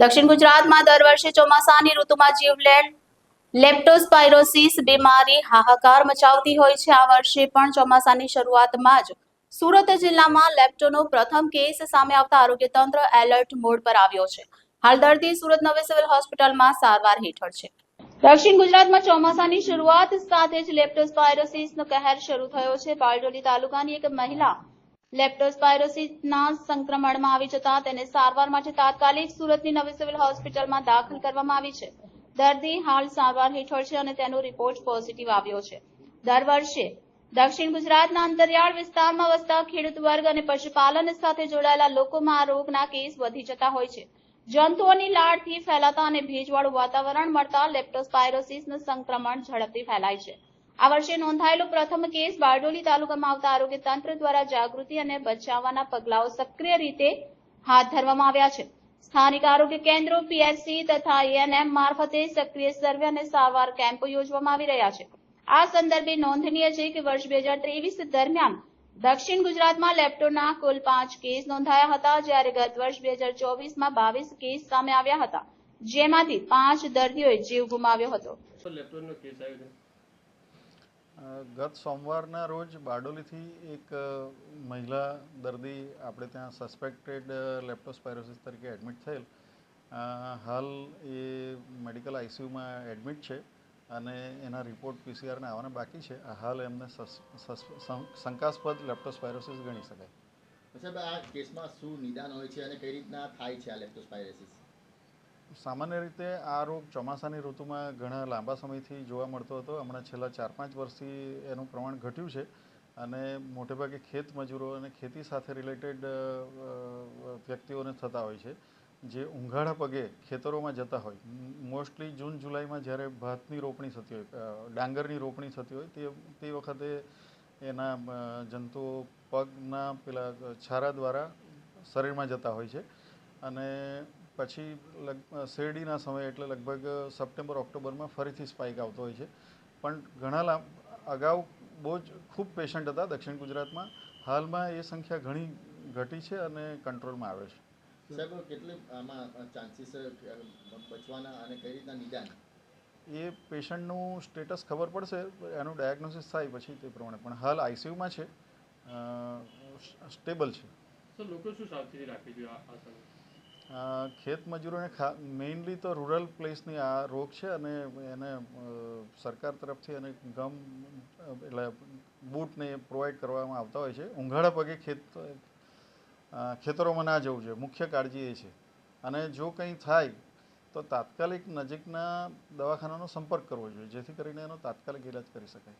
દક્ષિણ ગુજરાતમાં દર વર્ષે ચોમાસાની ઋતુમાં જીવલેણ લેપ્ટોસ્પાયરોસિસ બીમારી હાહાકાર મચાવતી હોય છે. આ વર્ષે પણ ચોમાસાની શરૂઆતમાં જ સુરત જિલ્લામાં લેપ્ટોનો પ્રથમ કેસ સામે આવતા આરોગ્ય તંત્ર એલર્ટ મોડ પર આવ્યો છે. હાલ દર્દી સુરત નવી સિવિલ હોસ્પિટલમાં સારવાર હેઠળ છે. દક્ષિણ ગુજરાતમાં ચોમાસાની શરૂઆત સાથે જ લેપ્ટોસ્પાયરોસિસનો કહેર શરૂ થયો છે. બારડોલી તાલુકાની એક મહિલા લેપ્ટોસ્પાઇરોસિસના સંક્રમણમાં આવી જતા તેને સારવાર માટે તાત્કાલિક સુરતની નવી સિવિલ હોસ્પિટલમાં દાખલ કરવામાં આવી છે. દર્દી હાલ સારવાર હેઠળ છે અને તેનો રિપોર્ટ પોઝિટિવ આવ્યો છે. દર વર્ષે દક્ષિણ ગુજરાતના અંતરિયાળ વિસ્તારમાં વસતા ખેડૂત વર્ગ અને પશુપાલન સાથે જોડાયેલા લોકોમાં આ રોગના કેસ વધી જતા હોય છે. જંતુઓની લાળથી ફેલાતા અને ભેજવાળું વાતાવરણ મળતા લેપ્ટોસ્પાયરોસિસનું સંક્રમણ ઝડપથી ફેલાય છે. આ વર્ષે નોંધાયેલો પ્રથમ કેસ બારડોલી તાલુકામાં આવતા આરોગ્ય તંત્ર દ્વારા જાગૃતિ અને બચાવવાના પગલાઓ સક્રિય રીતે હાથ ધરવામાં આવ્યા છે. સ્થાનિક આરોગ્ય કેન્દ્રો પીએચસી તથા એએનએમ મારફતે સક્રિય સર્વે અને સારવાર કેમ્પો યોજવામાં આવી રહ્યા છે. આ સંદર્ભે નોંધનીય છે કે વર્ષ બે હજાર ત્રેવીસ દરમિયાન દક્ષિણ ગુજરાતમાં લેપ્ટોના કુલ પાંચ કેસ નોંધાયા હતા, જ્યારે ગત વર્ષ બે હજાર ચોવીસમાં બાવીસ કેસ સામે આવ્યા હતા, જેમાંથી પાંચ દર્દીઓએ જીવ ગુમાવ્યો હતો તો લેપટોપનો કેસ આવ્યો છે અ, ગત સોમવારના રોજ બારડોલીથી એક મહિલા દર્દી આપણે ત્યાં સસ્પેક્ટેડ લેપ્ટોસ્પાયરોસિસ તરીકે એડમિટ થયેલ. હાલ એ મેડિકલ આઈસીયુમાં એડમિટ છે અને એના રિપોર્ટ પીસીઆરને આવવાના બાકી છે. હાલ એમને શંકાસ્પદ લેપ્ટોસ્પાયરોસિસ ગણી શકાય. સાહેબ, આ કેસમાં શું નિદાન હોય છે અને કઈ રીતના થાય છે આ લેપ્ટોસ્પાયરોસિસ સામાન્ય રીતે આ રોગ ચોમાસાની ઋતુમાં ઘણા લાંબા સમયથી જોવા મળતો હતો. હમણાં છેલ્લા ચાર પાંચ વર્ષથી એનું પ્રમાણ ઘટ્યું છે અને મોટેભાગે ખેત મજૂરો અને ખેતી સાથે રિલેટેડ વ્યક્તિઓને થતા હોય છે. જે ઊંઘાડા પગે ખેતરોમાં જતા હોય. મોસ્ટલી જૂન, જુલાઈમાં જ્યારે ભાતની રોપણી થતી હોય ડાંગરની રોપણી થતી હોય, તે તે વખતે એના જંતુઓ પગના પેલા છારા દ્વારા શરીરમાં જતા હોય છે. અને પછી લગ શેરડીના સમયે એટલે લગભગ સપ્ટેમ્બર ઓક્ટોબરમાં ફરીથી સ્પાઇક આવતો હોય છે. પણ ઘણા લાંબ અગાઉ બહુ જ ખૂબ પેશન્ટ હતા દક્ષિણ ગુજરાતમાં. હાલમાં એ સંખ્યા ઘણી ઘટી છે અને કંટ્રોલમાં આવે છે. સાહેબ કેટલી આમાં ચાન્સીસ બચવાના અને કઈ રીતના નિદાન? એ પેશન્ટનું સ્ટેટસ ખબર પડશે એનું ડાયગ્નોસિસ થાય પછી તે પ્રમાણે. પણ હાલ આઈસીયુમાં છે સ્ટેબલ છે. લોકો શું સાવચેતી રાખવી જોઈએ આ ખેત મજૂરોને મેઇનલી તો રૂરલ પ્લેસની આ રોગ છે અને એને સરકાર તરફથી અને ગમ, એટલે બૂટને પ્રોવાઈડ કરવામાં આવતા હોય છે. ઊંઘાડા પગે ખેત ખેતરોમાં ના જવું જોઈએ. મુખ્ય કાળજી એ છે. અને જો કંઈ થાય, તો તાત્કાલિક નજીકના દવાખાનાનો સંપર્ક કરવો જોઈએ. જેથી કરીને એનો તાત્કાલિક ઇલાજ કરી શકાય.